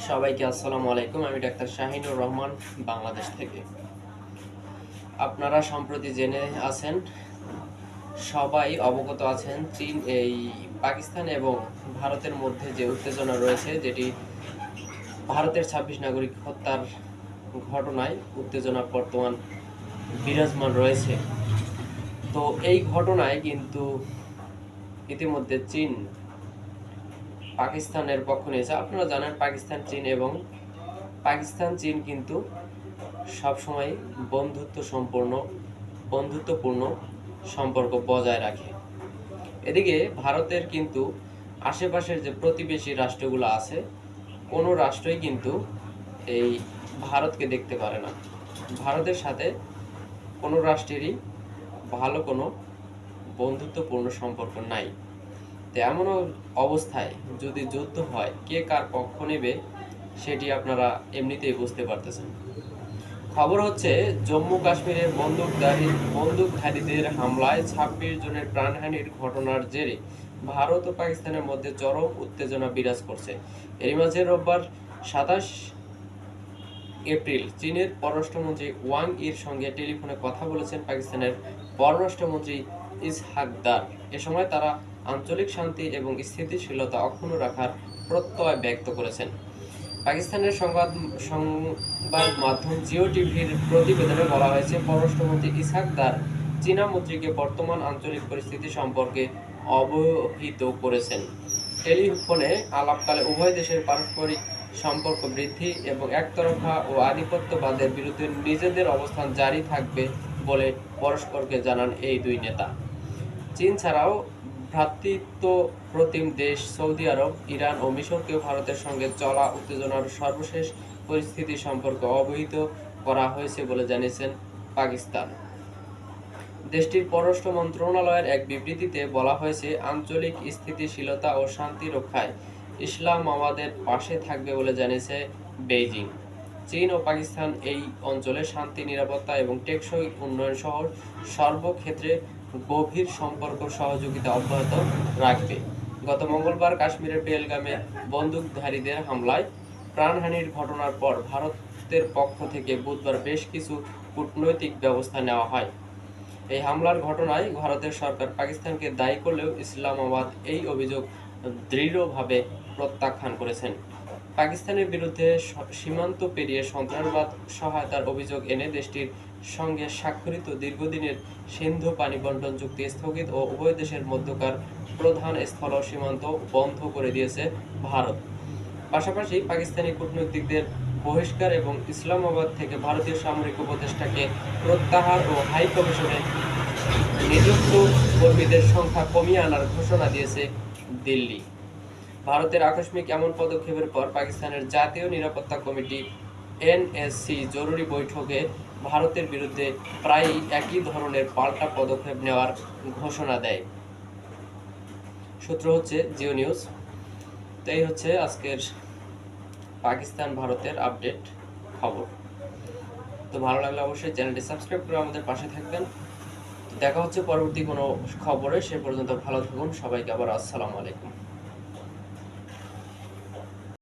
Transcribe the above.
সবাইকে আসসালামু আলাইকুম, আমি ডাক্তার শাহিনুর রহমান, বাংলাদেশ থেকে। আপনারা সম্প্রতি জেনে আছেন, সবাই অবগত আছেন, চীন এই পাকিস্তান এবং ভারতের মধ্যে যে উত্তেজনা রয়েছে, যেটি ভারতের ছাব্বিশ নাগরিক হত্যার ঘটনায় উত্তেজনা বর্তমান বিরাজমান রয়েছে। তো এই ঘটনায় কিন্তু ইতিমধ্যে চীন পাকিস্তানের পক্ষ নিয়েছে আপনারা জানেন পাকিস্তান, চীন এবং পাকিস্তান, চীন কিন্তু সবসময় বন্ধুত্ব সম্পূর্ণ, বন্ধুত্বপূর্ণ সম্পর্ক বজায় রাখে। এদিকে ভারতের কিন্তু আশেপাশের যে প্রতিবেশী রাষ্ট্রগুলো আছে, কোনো রাষ্ট্রই কিন্তু এই ভারতকে দেখতে পারে না। ভারতের সাথে কোনো রাষ্ট্রেরই ভালো কোনো বন্ধুত্বপূর্ণ সম্পর্ক নাই। এমন অবস্থায় যদি যুদ্ধ হয়, কে কার পক্ষ নেবে সেটি আপনারা এমনিতেই বুঝতে পারতেছেন। খবর হচ্ছে, জম্মু কাশ্মীরের বন্দুকধারী, বন্দুকধারীদের হামলায় ছাব্বিশ জনের প্রাণহানির ঘটনার জেরে ভারত ও পাকিস্তানের মধ্যে চরম উত্তেজনা বিরাজ করছে। এরই মাঝে রোববার সাতাশ এপ্রিল চীনের পররাষ্ট্রমন্ত্রী ওয়াং ইর সঙ্গে টেলিফোনে কথা বলেছেন পাকিস্তানের পররাষ্ট্রমন্ত্রী ইসহাকদার। এ সময় তারা আঞ্চলিক শান্তি এবং স্থিতিশীলতা অক্ষুণ্ণ রাখার প্রত্যয় ব্যক্ত করেছেন। পাকিস্তানের সংবাদ সংবাদ মাধ্যম জিও টিভির প্রতিবেদনে বলা হয়েছে, পররাষ্ট্রমন্ত্রী ইসহাকদার চীনা মন্ত্রীকে বর্তমান আঞ্চলিক পরিস্থিতি সম্পর্কে অবহিত করেছেন। টেলিফোনে আলাপকালে উভয় দেশের পারস্পরিক সম্পর্ক বৃদ্ধি এবং একতরফা ও আধিপত্যবাদের বিরুদ্ধে নিজেদের অবস্থান জারি থাকবে বলে পরস্পরকে জানান এই দুই নেতা। চীন ছাড়াও ভ্রাতৃত্ব প্রতিম দেশ সৌদি আরব, ইরান ও মিশরকেও ভারতের সঙ্গে চলা উত্তেজনার সর্বশেষ পরিস্থিতি সম্পর্কে অবহিত করা হয়েছে বলে জানিয়েছেন পাকিস্তান। দেশটির পররাষ্ট্র মন্ত্রণালয়ের এক বিবৃতিতে বলা হয়েছে, আঞ্চলিক স্থিতিশীলতা ও শান্তি রক্ষায় ইসলাম আমাদের পাশে থাকবে বলে জানিয়েছে বেইজিং। চীন ও পাকিস্তান এই অঞ্চলে শান্তি, নিরাপত্তা এবং টেকসই উন্নয়ন সহ সর্বক্ষেত্রে গভীর সম্পর্ক সহযোগিতা অব্যাহত রাখবে। গত মঙ্গলবার কাশ্মীরের পেহেলগামে বন্দুকধারীদের হামলায় প্রাণহানির ঘটনার পর ভারতের পক্ষ থেকে বুধবার বেশ কিছু কূটনৈতিক ব্যবস্থা নেওয়া হয়। এই হামলার ঘটনায় ভারতের সরকার পাকিস্তানকে দায়ী করলেও ইসলামাবাদ এই অভিযোগ দৃঢ়ভাবে প্রত্যাখ্যান করেছেন। পাকিস্তানের বিরুদ্ধে সীমান্ত পেরিয়ে সন্ত্রাসবাদ সহায়তার অভিযোগ এনে দেশটির সঙ্গে স্বাক্ষরিত দীর্ঘদিনের সিন্ধু পানি বন্টন চুক্তি স্থগিত ও উভয় দেশের মধ্যকার প্রধান স্থল সীমান্ত বন্ধ করে দিয়েছে ভারত। পাশাপাশি পাকিস্তানি কূটনৈতিকদের বহিষ্কার এবং ইসলামাবাদ থেকে ভারতীয় সামরিক উপদেষ্টাকে প্রত্যাহার ও হাই কমিশনে নিযুক্ত কর্মীদের সংখ্যা কমিয়ে আনার ঘোষণা দিয়েছে দিল্লি। ভারতের আকস্মিক এমন পদক্ষেপের পর পাকিস্তানের জাতীয় নিরাপত্তা কমিটি এনএসসি জরুরি বৈঠকে ভারতের বিরুদ্ধে প্রায়ই একই ধরনের পাল্টা পদক্ষেপ নেওয়ার ঘোষণা দেয়। সূত্র হচ্ছে, জিও নিউজ। তাই হচ্ছে আজকের পাকিস্তান ভারতের আপডেট খবর। তো ভালো লাগলে অবশ্যই চ্যানেলটি সাবস্ক্রাইব করে আমাদের পাশে থাকবেন। দেখা হচ্ছে পরবর্তী কোনো খবরে, সে পর্যন্ত ভালো থাকুন। সবাইকে আবার আসসালামু আলাইকুম।